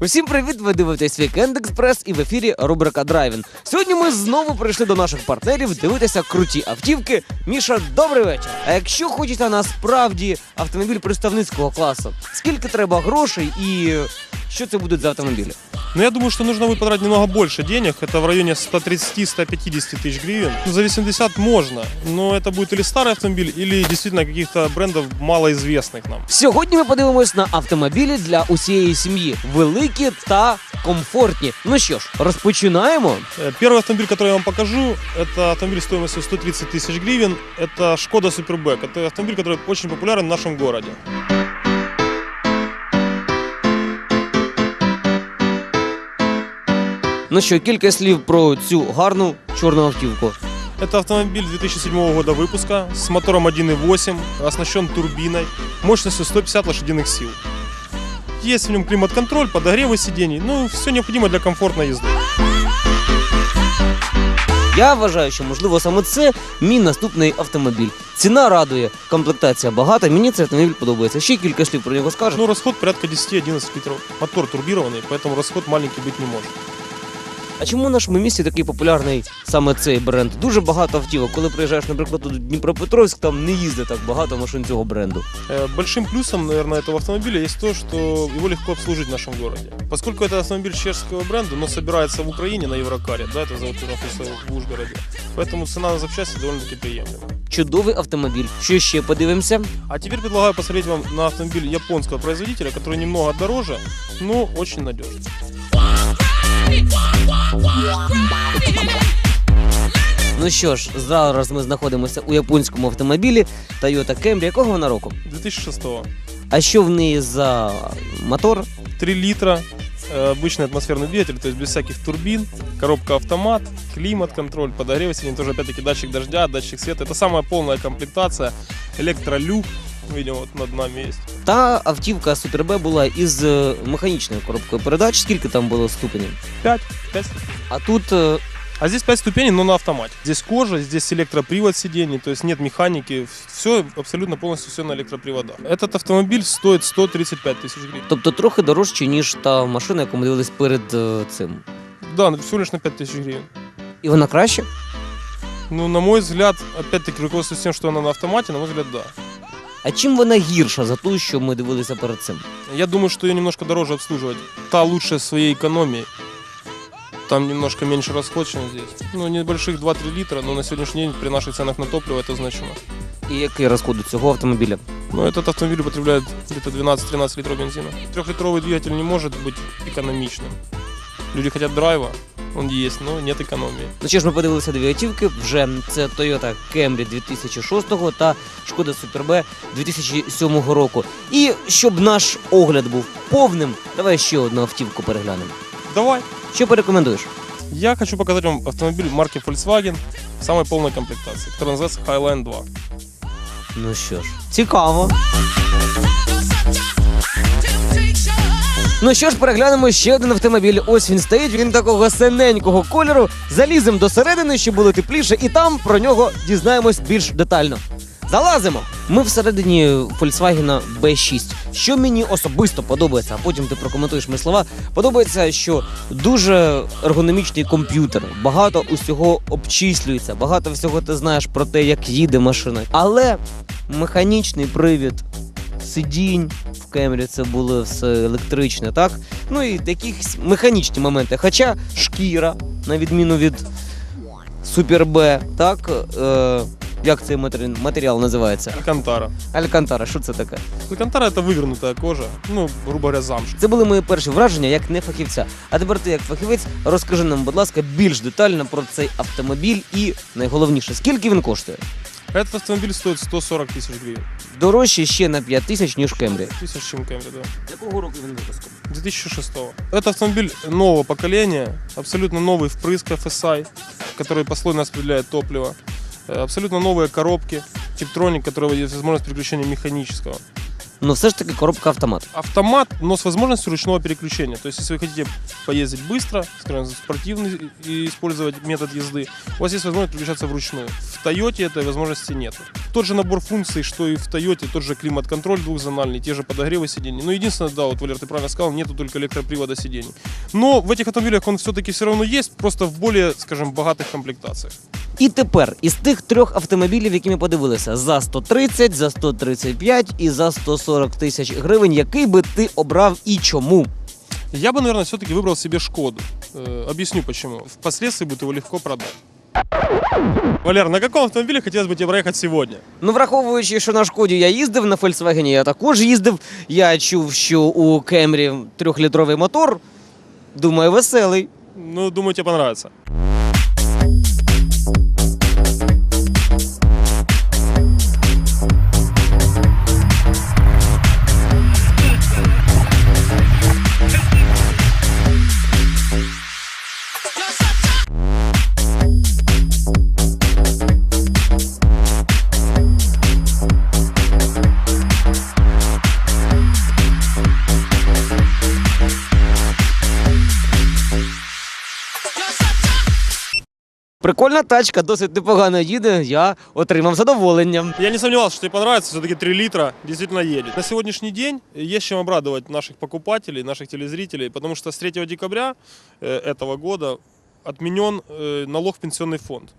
Усім привіт! Ви дивитесь Вікенд Експрес і в ефірі рубрика Драйвін. Сьогодні ми знову прийшли до наших партнерів дивитися круті автівки. Міша, добрий вечір. А якщо хочете насправді автомобіль представницького класу, скільки треба грошей і що це будуть за автомобілі? Но я думаю, что нужно будет потратить немного больше денег. Это в районе 130-150 тысяч гривен. Ну, За 80 можно, но это будет или старый автомобиль, или действительно каких-то брендов малоизвестных нам. Сьогодні ми подивимось на автомобілі для усієї сім'ї, великі та комфортні. Ну що ж, розпочинаємо. Э, Первый автомобиль, который я вам покажу, это автомобиль стоимостью 130 тысяч гривен. Это Шкода Супербэк. Это автомобиль, который очень популярен в нашем городе. Ну що, кілька слів про цю гарну чорну автівку. Это автомобиль 2007 года выпуска с мотором 1.8, оснащен турбиной, мощностью 150 лошадиных сил. Есть в нем климат-контроль, подогревы сидений, ну, все необходимо для комфортной езды. Я вважаю, що можливо саме це мій наступний автомобіль. Ціна радує, комплектація багата. Мені цей автомобіль подобається. Ще кілька слів про нього скажу. Ну, расход порядка 10-11 литров. Мотор турбированный, поэтому расход маленький быть не может. А чому в нашому місті такий популярний саме цей бренд? Дуже багато автівок. Коли приїжджаєш, наприклад, у Дніпропетровськ, там не їздить так багато машин цього бренду. Э, Большим плюсом, наверное, этого автомобиля есть то, что его легко обслужить в нашем городе. Поскольку это автомобиль чешского бренда, но собирается в Украине на Еврокаре, да, это завод находится в Ужгороде, поэтому цена на запчасти довольно-таки приемлема. Чудовий автомобіль. Що ще подивимося? А теперь предлагаю посмотреть вам на автомобиль японского производителя, который немного дороже, но очень надежный. Ну що ж, зараз ми знаходимося у японському автомобілі Toyota Camry. Якого вона року? 2006 А що в неї за мотор? 3 литра, э, обычный атмосферный двигатель, то есть без всяких турбин, коробка автомат, климат-контроль, подогрев сидений, тоже опять-таки датчик дождя, датчик света. Это самая полная комплектация, электролюк, видим, вот над нами есть. Та автівка Super B була із е, механічною коробкою передач. Скільки там було ступенів? 5, 5 А тут е, А здесь 5 ступеней, но на автомате. Здесь кожа, здесь электропривод сидений, то есть нет механики, все абсолютно полностью все на электроприводах. Этот автомобиль стоит 135 тысяч гривен. тобто трохи дорожче, ніж та машина, яку ми дивились перед е, цим. Да, всего лишь на 5 тысяч гривен. І вона краще? Ну, на мой взгляд, опять-таки, руководствуясь тем, что она на автомате, на мой взгляд, да. А чим вона гірша за ту, що ми дивилися перед цим? Я думаю, что ее немножко дороже обслуживать. Та лучше своей экономией. Там немножко меньше расход, чем здесь. Ну, небольших 2-3 литра, но на сегодняшний день при наших ценах на топливо это значимо. І який розход у цього автомобіля? Но этот автомобиль употребляет где-то 12-13 литров бензина. Трехлитровый двигатель не может быть экономичным. Люди хотят драйва, он есть, но нет экономии. Ну що ж, ми подивилися дві автівки. Вже це Toyota Camry 2006 та Шкода Super B 2007 року. І щоб наш огляд був повним, давай ще одну автівку переглянемо. Давай. Що порекомендуєш? Я хочу показать вам автомобиль марки Volkswagen самой полной комплектации, который называется Highline 2. Ну що ж, цікаво. Ну що ж, переглянемо ще один автомобіль. Ось він стоїть, він такого синенького кольору. Заліземо до середини, щоб було тепліше, і там про нього дізнаємось більш детально. Залазимо! Ми всередині Volkswagen B6. Що мені особисто подобається, а потім ти прокоментуєш мої слова. Подобається, що дуже ергономічний комп'ютер, багато усього обчислюється, багато всього ти знаєш про те, як їде машина. Але механічний привід сидінь в Кемрі це було все електричне, так? Ну і якісь механічні моменти. Хоча шкіра, на відміну від Супер Б, так? Е, як цей матері- матеріал називається? Алькантара. Алькантара, що це таке? Алькантара это вывернутая кожа, ну, грубо говоря, замш. Це були мої перші враження як не фахівця. А тепер ти, як фахівець, розкажи нам, будь ласка, більш детально про цей автомобіль і найголовніше, скільки він коштує? Этот автомобиль стоит 140 тысяч гривен. Дорожче ще на 5 тисяч, ніж Кемрі. Тысяч чем Camry, да. Якого року він випуску? 2006 Это автомобиль нового поколения, абсолютно новый впрыск FSI, который послойно распределяет топливо. Э, Абсолютно новые коробки, Tiptronic, которого есть возможность переключения механического. Ну все ж таки коробка автомат. Автомат, но с возможностью ручного переключения. То есть, если вы хотите поездить быстро, скажем, спортивный и использовать метод езды, у вас есть возможность переключаться вручную. В Toyota этой возможности нет. Тот же набор функций, что и в Toyota, тот же климат-контроль двухзональный, те же подогревы сидений. Но единственное, да, вот Валер, ты правильно сказал, нету только электропривода сидений. Но в этих автомобилях он все-таки все равно есть, просто в более, скажем, богатых комплектациях. І тепер із тих трьох автомобілів, які ми подивилися, за 130, за 135 і за 140 тисяч гривень, який би ти обрав і чому? Я бы, наверное, все-таки выбрал себе Шкоду. Э, объясню почему. Впоследствии будет его легко продать. Валер, на каком автомобиле хотелось бы тебе проехать сегодня? Ну, враховуючи, що на шкоді я їздив, на Volkswagen я також їздив. Я чув, що у Кемрі трьохлітровий мотор. Думаю, веселий. Ну, думаю, тебе понравится. Прикольна тачка, досить непогано їде. Я отримав задоволення. Я не сомневался, что тебе понравится. Все-таки 3 литра действительно едет. На сегодняшний день есть чем обрадовать наших покупателей, наших телезрителей, потому что с 3 декабря э, этого года отменен э, налог в пенсионный фонд.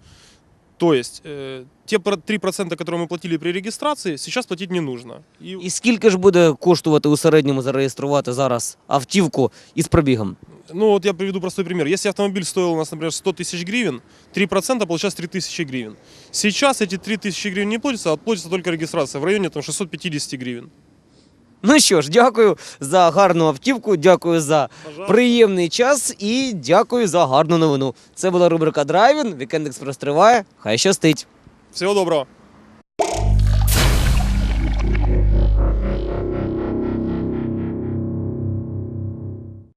То есть э, те про- 3%, которые мы платили при регистрации, сейчас платить не нужно. И І скільки ж буде коштувати у середньому зареєструвати зараз автівку із пробігом? Ну вот я приведу простой пример. Если автомобиль стоил у нас, например, 100 тысяч гривен, 3% получается 3 тысячи гривен. Сейчас эти 3 тысячи гривен не платятся, а платится только регистрация в районе там, 650 гривен. Ну що ж, дякую за гарну автівку, дякую за Пожалуйста. приємний час і дякую за гарну новину. Це була рубрика Драйвін. Вікенд експрес триває. Хай щастить. Всего доброго.